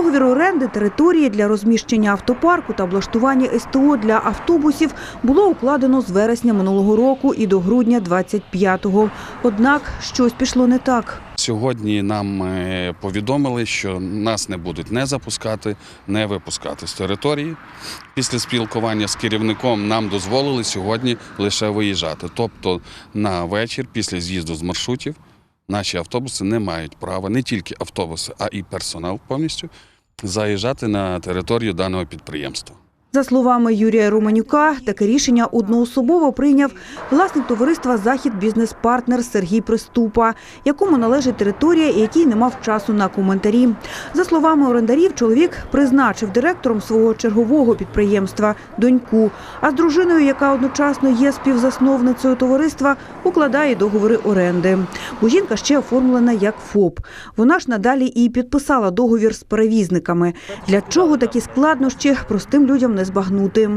Договір оренди території для розміщення автопарку та облаштування СТО для автобусів було укладено з вересня минулого року і до грудня 25-го. Однак щось пішло не так. Сьогодні нам е, повідомили, що нас не будуть не запускати, не випускати з території. Після спілкування з керівником нам дозволили сьогодні лише виїжджати. Тобто на вечір, після з'їзду з маршрутів, наші автобуси не мають права, не тільки автобуси, а і персонал повністю заїжджати на територію даного підприємства. За словами Юрія Романюка, таке рішення одноособово прийняв власник товариства Захід бізнес-партнер Сергій Приступа, якому належить територія і який не мав часу на коментарі. За словами орендарів, чоловік призначив директором свого чергового підприємства доньку. А з дружиною, яка одночасно є співзасновницею товариства, укладає договори оренди. Бо жінка ще оформлена як ФОП. Вона ж надалі і підписала договір з перевізниками. Для чого такі складнощі простим людям не збагнути.